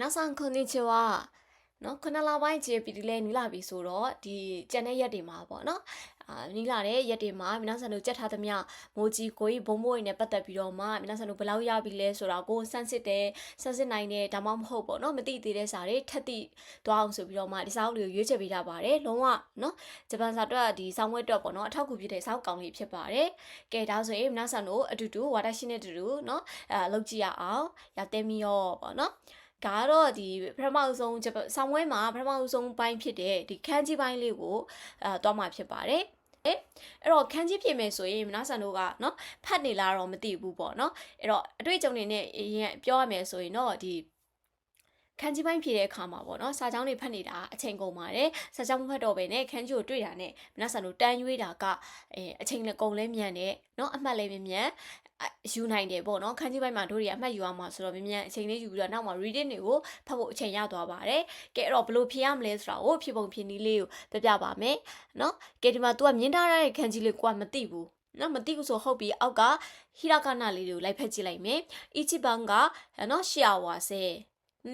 နောက်ဆောင်ခွန်နီချီဝါနော်ခုနလပိုင်းကြည်ပြီဒီလဲနီလာပြီဆိုတော့ဒီကြံတဲ့ရက်တွေမှာပေါ့နော်အာနီလာတဲ့ရက်တွေမှာမနဆန်တို့ကြက်ထားသမျှမိုဂျီကိုကြီးဘုံဘိုးတွေနဲ့ပတ်သက်ပြီးတော့မှမနဆန်တို့ဘယ်လောက်ရပြီလဲဆိုတော့ကိုစမ်းစစ်တယ်စမ်းစစ်နိုင်တယ်ဒါမှမဟုတ်ပေါ့နော်မသိသေးတဲ့စာတွေထက်သိသွားအောင်ဆိုပြီးတော့မှဒီစာအုပ်တွေကိုရွေးချယ်ပေးထားပါတယ်လုံးဝနော်ဂျပန်စာတွက်ဒီဆောင်းဝဲတွက်ပေါ့နော်အထောက်အကူဖြစ်တဲ့စာအုပ်ကောင်လေးဖြစ်ပါတယ်ကဲဒါဆိုရင်မနဆန်တို့အတူတူဝါတာရှင်းတဲ့အတူတူနော်အဲလောက်ကြည့်ရအောင်ရတဲ့မီရောပေါ့နော် ဒါကတော့ဒီပထမဆုံးဂျပန်ဆောင်းဝဲမှာပထမဆုံးပိုင်းဖြစ်တဲ့ဒီခန်းကြီးပိုင်းလေးကိုအဲသွားမှာဖြစ်ပါတယ်အဲ့တော့ခန်းကြီးပြင်မယ်ဆိုရင်မနာဆန်တို့ကเนาะဖတ်နေလားတော့မသိဘူးပေါ့เนาะအဲ့တော့အတွေ့အကြုံတွေနဲ့ရင်ပြောရမယ်ဆိုရင်တော့ဒီခန်းကြီးပိုင်းဖြည့်တဲ့အခါမှာပေါ့နော်စာကြောင်းတွေဖတ်နေတာအချိန်ကုန်ပါတယ်စာကြောင်းမဖတ်တော့ဘဲနဲ့ခန်းကြီးကိုတွေ့တာနဲ့မနက်ဆန်တို့တန်းရွေးတာကအဲအချိန်လည်းကုန်လဲမြန်တယ်နော်အမှတ်လည်းမြန် ယူနိုင်တယ်ပေါ့နော်ခန်းကြီးပိုင်းမှာတို့တွေအမှတ်ယူအောင်မှာဆိုတော့မြန်မြန်အချိန်လေးယူပြီးတော့နောက်မှာ reading တွေကိုဖတ်ဖို့အချိန်ရသွားပါတယ်ကဲအဲ့တော့ဘလို့ဖြေရမလဲဆိုတာကိုဖြေပုံဖြေနည်းလေးကိုပြပြပါမယ်နော်ကဲဒီမှာ तू ကမြင်ထားတဲ့ခန်းကြီးလေးကိုကမသိဘူးနော်မသိဘူးဆိုဟုတ်ပြီအောက်ကဟိရကနာလေးတွေကိုလိုက်ဖက်ကြည့်လိုက်မယ်အီချီဘန်ကနော်ရှီယာဝါဆယ်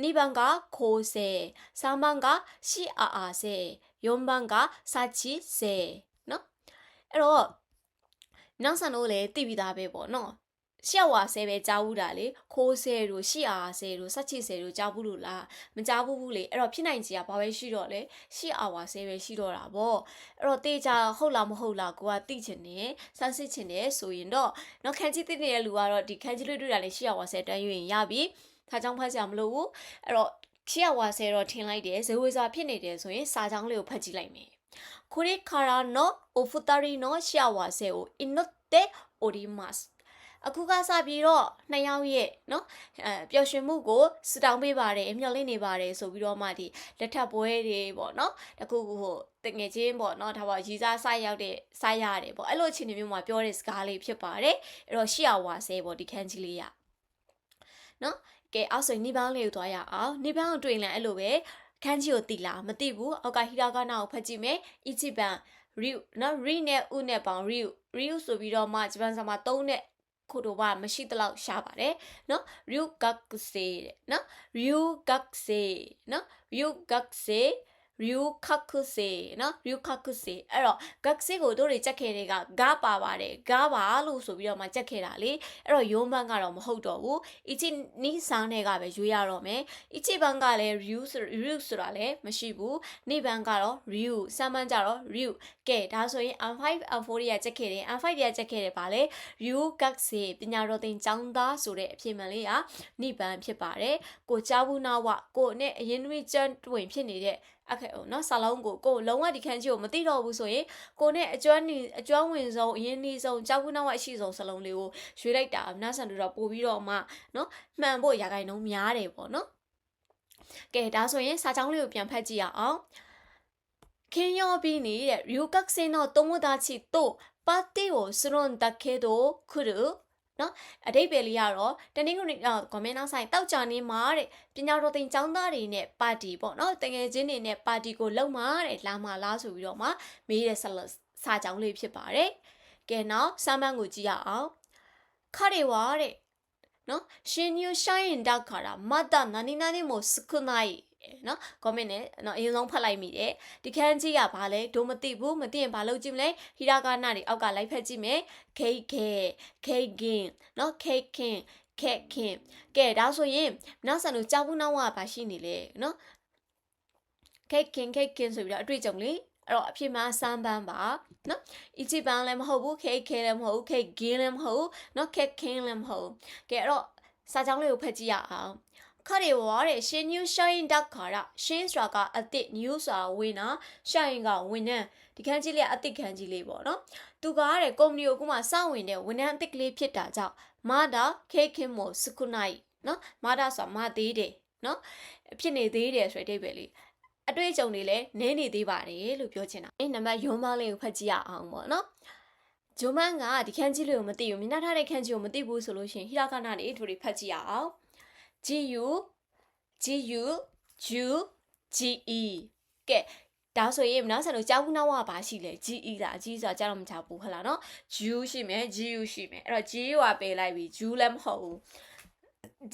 နိဘန်ကခိုးဆယ်ဆာမန်ကရှီအာအာဆယ်ယွန်ဘန်ကစာချီဆယ်နော်အဲ့တော့ နောက်ဆန်တို့လည်းသိပြီးသားပဲပေါ့နော်ရှက်ဝါဆဲပဲကြားဘူးတာလေခိုးဆဲတို့ရှီအားဆဲတို့စက်ချီဆဲတို့ကြားဘူးလို့လားမကြားဘူးဘူးလေအဲ့တော့ဖြစ်နိုင်ကြီးကဘာပဲရှိတော့လဲရှီအားဝါဆဲပဲရှိတော့တာပေါ့အဲ့တော့တေးကြဟုတ်လားမဟုတ်လားကိုကသိချင်တယ်စမ်းစစ်ချင်တယ်ဆိုရင်တော့နော်ခန်းကြီးသိနေတဲ့လူကတော့ဒီခန်းကြီးလေးတွေ့တာလေရှီအားဝါဆဲတန်းယူရင်ရပြီခါကြောင့်ဖတ်ကြမလို့ဘူးအဲ့တော့ရှီအားဝါဆဲတော့ထင်လိုက်တယ်ဇေဝေစာဖြစ်နေတယ်ဆိုရင်စာကြောင်းလေးကိုဖတ်ကြည့်လိုက်မယ် これからのお二人の幸せを祈っておりますအခုကစပြီးတော့နှစ်ယောက်ရဲ့เนาะအဲပျော်ရွှင်မှုကိုစတောင်းပေးပါတယ်မျှော်လင့်နေပါတယ်ဆိုပြီးတော့မှဒီလက်ထပ်ပွဲတွေပေါ့เนาะတခုခုဟိုတငယ်ချင်းပေါ့เนาะဒါပေါ့ရီစားဆိုင်ရောက်တဲ့ဆိုင်ရတယ်ပေါ့အဲ့လိုအခြေအနေမျိုးမှာပြောတဲ့စကားလေးဖြစ်ပါတယ်အဲ့တော့ရှီယာဝါဆဲပေါ့ဒီခန်းကြီးလေးရเนาะကဲအောက်ဆိုနိဗ္ဗာန်လေးကိုသွားရအောင်နိဗ္ဗာန်ကိုတွေ့ရင်လည်းအဲ့လိုပဲ ခန်းကြီးကိုတိလားမတိဘူးအောက်ကဟီရာဂနာကိုဖတ်ကြည့်မယ်အီချီပန်ရီနော်ရီနဲ့ဥနဲ့ပေါင်ရီရီဆိုပြီးတော့မှဂျပန်စာမှာ၃နဲ့ခုတို့ကမရှိတလောက်ရှားပါတယ်နော်ရီဂက်ဆေတဲ့နော်ရီဂက်ဆေနော်ရီဂက်ဆေ ryu gakse ရူခခုစေနော်ရူခခုစေအဲ့တော့ဂက်ဆေကိုတို့တွေကြက်ခဲ့တဲ့ကဂါပါပါတယ်ဂါပါလို့ဆိုပြီးတော့မှကြက်ခဲ့တာလေအဲ့တော့ယုံဘန်ကတော့မဟုတ်တော့ဘူးအီချီနီဆန်နဲ့ကပဲရွေးရတော့မယ်အီချီဘန်ကလည်းရူရူဆိုတာလည်းမရှိဘူးနေဘန်ကတော့ရူဆမ်ဘန်ကြတော့ရူကဲဒါဆိုရင် M5 M4 တွေကကြက်ခဲ့တယ် M5 တွေကကြက်ခဲ့တယ်ဗာလေရူဂက်ဆေပညာတော်သင်ကျောင်းသားဆိုတဲ့အဖြစ်မှန်လေးကနေဘန်ဖြစ်ပါတယ်ကိုချာဘူးနာဝကိုနဲ့အရင်တွေကျန်းတွင်ဖြစ်နေတဲ့ အခက်ဟိုနော်ဆာလုံးကိုကိုလုံးဝဒီခန်းကြီးကိုမသိတော့ဘူးဆိုရင်ကိုနဲ့အကျွမ်းနေအကျွမ်းဝင်ဆုံးအရင်နေဆုံးကြောက်ကူနောက်ဝအရှိဆုံးစလုံးလေးကိုရွေးလိုက်တာနားဆန်တို့တော့ပို့ပြီးတော့မှနော်မှန်ဖို့ရာဂိုင်နှုံးများတယ်ပေါ့နော်ကဲဒါဆိုရင်စာကြောင်းလေးကိုပြန်ဖတ်ကြည့်ရအောင်ခင်းရောပြီးနေတဲ့ ryukak sen no tomodachi to party wo surun dakedo kuru နော် အတိတ်ပဲလေးကတော့တနင်္ဂနွေကွန်မန့်နောက်ဆိုင်တောက်ကြနေမှာတဲ့ပညာတော်သင်ကျောင်းသားတွေနဲ့ပါတီပေါ့နော်တကယ်ချင်းတွေနဲ့ပါတီကိုလုံမှာတဲ့လာမလားဆိုပြီးတော့မှမေးတဲ့စာကြောင်းလေးဖြစ်ပါတယ်ကဲနောက်ဆမ်းမန်းကိုကြည့်ရအောင်ခရေဝါတဲ့နော်ရှင်ညူရှိုင်းဒါခါရာမတာနာနီနာနီမိုစကုနိုင် နော် comment နဲ့နော်အရင်ဆုံးဖတ်လိုက်မိတယ်ဒီခန်းကြီးကဘာလဲဒိုမသိဘူးမသိရင်ဘာလုပ်ကြည့်မလဲဟီရာဂါနာတွေအောက်ကလိုက်ဖက်ကြည့်မယ် cake cake king နော် cake king cake king ကဲဒါဆိုရင်နောက်ဆန်တို့ကြောက်ဘူးနောက်ကဘာရှိနေလဲနော် cake king cake king ဆိုပြီးတော့အတွေ့အကြုံလေးအဲ့တော့အဖြစ်မှာစမ်းပန်းပါနော်အချီပန်းလည်းမဟုတ်ဘူး cake cake လည်းမဟုတ်ဘူး cake king လည်းမဟုတ်ဘူးနော် cake king လည်းမဟုတ်ဘူးကဲအဲ့တော့စာကြောင်းလေးကိုဖတ်ကြည့်ရအောင် ခရီဝါတဲ့ရှင် new shine တက်ခါရရှင်းဆိုတာကအစ်စ် new ဆိုတာဝင်တာ shine ကဝင်နှံဒီခန်းကြီးလေးအစ်စ်ခန်းကြီးလေးပေါ့နော်သူကတဲ့ကုမ္ပဏီကိုခုမှစောင့်ဝင်တဲ့ဝန်ထမ်းအစ်စ်ကလေးဖြစ်တာကြောင့်မာဒါခေခင်မို့စကုနိုင်နော်မာဒါဆိုတာမာသေးတယ်နော်ဖြစ်နေသေးတယ်ဆိုတဲ့အဓိပ္ပာယ်လေးအတွေ့အကြုံတွေလည်းနည်းနေသေးပါတယ်လို့ပြောချင်တာအဲ့နံပါတ်ရုံးမလေးကိုဖတ်ကြည့်ရအောင်ပေါ့နော်ဂျိုမန်ကဒီခန်းကြီးလေးကိုမသိဘူးမြင်ထားတဲ့ခန်းကြီးကိုမသိဘူးဆိုလို့ရှိရင်ဟီရာကနာနေတို့တွေဖတ်ကြည့်ရအောင် G U G U G G E ကဲဒါဆိုရင်နောက်ဆက်လို့ကြောက်ခုနောက်ကဘာရှိလဲ G E လား G ဆိုတာကြားတော့မချဘူးဟုတ်လားနော် G U ရှိမယ် G U ရှိမယ်အဲ့တော့ G U ကပေးလိုက်ပြီ G U လည်းမဟုတ်ဘူး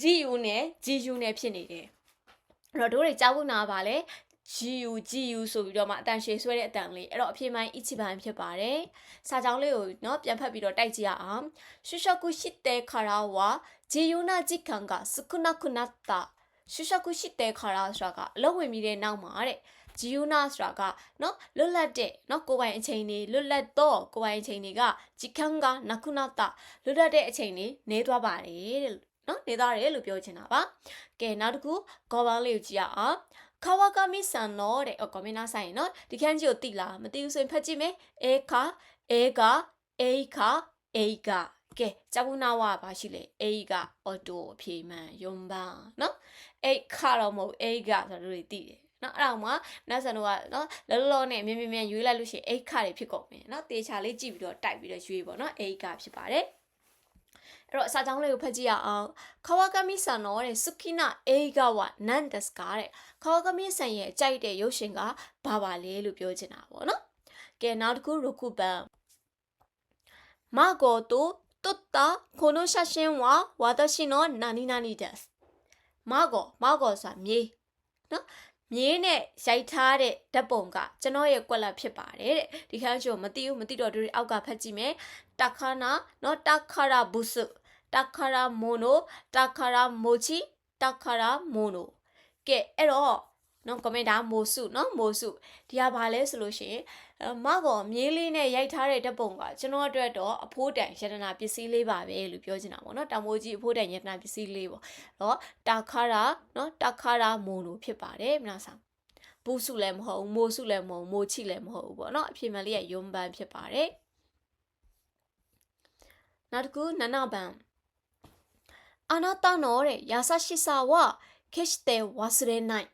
G U နဲ့ G U နဲ့ဖြစ်နေတယ်အဲ့တော့တို့တွေကြားဖို့နာပါလေ GU GU ဆိုပြီးတော့မှအတန်ရှည်ဆွဲတဲ့အတန်လေးအဲ့တော့အဖြစ်မှန်အချိပိုင်းဖြစ်ပါတယ်။စာကြောင်းလေးကိုနော်ပြန်ဖတ်ပြီးတော့တိုက်ကြည့်ရအောင်။ရှုရှကုရှိတဲ့ခါရာဝါ GU နာဂျီကန်ကစကုနာကုနာတာရှုရှကုရှိတဲ့ခါရာဆိုတာကအလုံးဝင်ပြီးတဲ့နောက်မှာတဲ့ဂျီယူနာဆိုတာကနော်လွတ်လပ်တဲ့နော်ကိုပိုင်အချိန်တွေလွတ်လပ်တော့ကိုပိုင်အချိန်တွေကဂျီကန်ကနကုနာတာလွတ်လပ်တဲ့အချိန်တွေနေသွားပါတယ်တဲ့နော်နေသားတယ်လို့ပြောချင်တာပါ။ကဲနောက်တစ်ခုကော်ဘောင်းလေးကိုကြည့်ရအောင်။ ခဝါကမီဆန်နော်တဲ့အော်ကွန်မင်းနာဆိုင်နော်ဒီခန်းကြီးကိုတိလားမသိဘူးဆိုရင်ဖတ်ကြည့်မယ်အေခာအေကအေခာအေကကဲဂျပူနာဝါဘာရှိလဲအေကအော်တိုအဖြေမှန်ယွန်ဘာနော်အေခါတော့မဟုတ်အေကဆိုတော့တွေသိတယ်နော်အဲ့တော့မှနတ်ဆန်တို့ကနော်လောလောနဲ့မြင်မြင်မြင်ရွေးလိုက်လို့ရှိရင်အိတ်ခတွေဖြစ်ကုန်မယ်နော်တေချာလေးကြည့်ပြီးတော့တိုက်ပြီးတော့ရွေးပေါ့နော်အိတ်ခဖြစ်ပါတယ် အဲ့တော့အစာကြောင်းလေးကိုဖတ်ကြည့်ရအောင်ခဝါကမီဆန်နော်တဲ့စုခိနာအေဂဝနန်ဒက်စကာတဲ့ခဝါကမီဆန်ရဲ့အကြိုက်တဲ့ရုပ်ရှင်ကဘာပါလဲလို့ပြောချင်တာပေါ့နော်ကဲနောက်တစ်ခုရုခုပန်မဂိုတိုတွတ်တာကိုနိုရှာရှင်ဝါဝါဒရှိနောနာနီနာနီဒက်မဂိုမဂိုဆိုမြေနော်မြင်းနဲ့ရိုက်ထားတဲ့ဓာတ်ပုံကကျွန်တော်ရဲ့ကွက်လက်ဖြစ်ပါတယ်တဲ့ဒီခန်းချိုမသိဘူးမသိတော့တို့အောက်ကဖတ်ကြည့်မယ်တခါနာနော်တခါရာဘူစု တခါရာမိုနိုတခါရာမိုချီတခါရာမိုနိုကဲအဲ့တော့နော်ကွန်မန့်တာမိုစုနော်မိုစုဒီကဘာလဲဆိုလို့ရှိရင်မကောမြေးလေးနဲ့ရိုက်ထားတဲ့ဓာတ်ပုံကကျွန်တော်အတွက်တော့အဖိုးတန်ယတနာပစ္စည်းလေးပါပဲလို့ပြောချင်တာပေါ့နော်တောင်မိုးကြီးအဖိုးတန်ယတနာပစ္စည်းလေးပေါ့တော့တာခါရာနော်တာခါရာမိုနိုဖြစ်ပါတယ်မလားဆောင်ဘူးစုလည်းမဟုတ်ဘူးမိုးစုလည်းမဟုတ်ဘူးမိုးချိလည်းမဟုတ်ဘူးပေါ့နော်အဖြစ်မှန်လေးကယွန်ပန်ဖြစ်ပါတယ်နောက်တစ်ခုနနဘန် あなたの優しさは決して忘れない。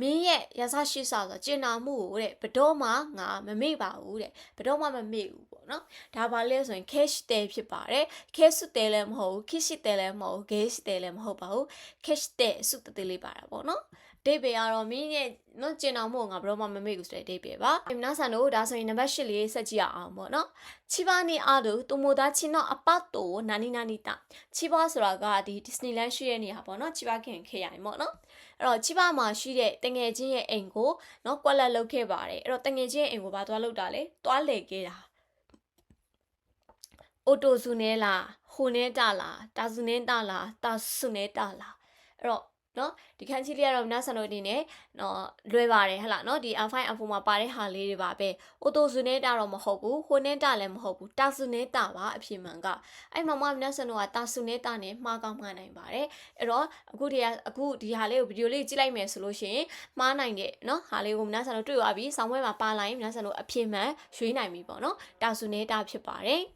မင်းရဲ့ရသရှိစာဆိုကျင်နာမှုကိုတဲ့ဘတော်မှငါမမေ့ပါဘူးတဲ့ဘတော်မှမမေ့ဘူးပေါ့နော်ဒါပါလဲဆိုရင် cash တဲဖြစ်ပါတယ် cash တဲလည်းမဟုတ်ဘူး kiss တဲလည်းမဟုတ်ဘူး gaze တဲလည်းမဟုတ်ပါဘူး cash တဲစုတသေးလေးပါတာပေါ့နော်ဒိတ်ပေကတော့မင်းရဲ့နော်ကျင်အောင်မို့ငါဘရောမှမမေ့ဘူးဆိုတဲ့ဒိတ်ပေပါ။မနာဆန်တို့ဒါဆိုရင်နံပါတ်၈လေးဆက်ကြည့်အောင်ပေါ့နော်။ချီပါနီအားတို့တူမိုဒါချီနောအပတ်တိုနာနီနာနီတာချီပါဆိုတာကဒီ Disneyland ရှိရဲ့နေရာပေါ့နော်။ချီပါခင်ခေရိုင်ပေါ့နော်။အဲ့တော့ချီပါမှာရှိတဲ့တငယ်ချင်းရဲ့အိမ်ကိုနော်ကွက်လက်လုပ်ခဲ့ပါတယ်။အဲ့တော့တငယ်ချင်းရဲ့အိမ်ကိုဘာသွားလုပ်တာလဲ။သွားလေခဲ့တာ။အိုတိုစုနဲလားဟိုနေတာလားတာစုနေတာလားတာစုနေတာလားအဲ့တော့ နော်ဒီခန်းကြီးလေးကတော့မနာဆန်တို့အနေနဲ့နော်လွယ်ပါတယ်ဟဟလားနော်ဒီ R5 R4 မှာပါတဲ့ဟာလေးတွေပါပဲအိုတိုဇူနေတာတော့မဟုတ်ဘူးဟိုနေတာလည်းမဟုတ်ဘူးတာဇူနေတာပါအဖြစ်မှန်ကအဲ့မှာမမနာဆန်တို့ကတာဇူနေတာနဲ့မှားကောင်းမှားနိုင်ပါတယ်အဲ့တော့အခုဒီအခုဒီဟာလေးကိုဗီဒီယိုလေးကြည့်လိုက်မယ်ဆိုလို့ရှိရင်မှားနိုင်တဲ့နော်ဟာလေးကိုမနာဆန်တို့တွေ့ရပြီဆောင်းပွဲမှာပါလိုက်မနာဆန်တို့အဖြစ်မှန်ရွေးနိုင်ပြီပေါ့နော်တာဇူနေတာဖြစ်ပါတယ်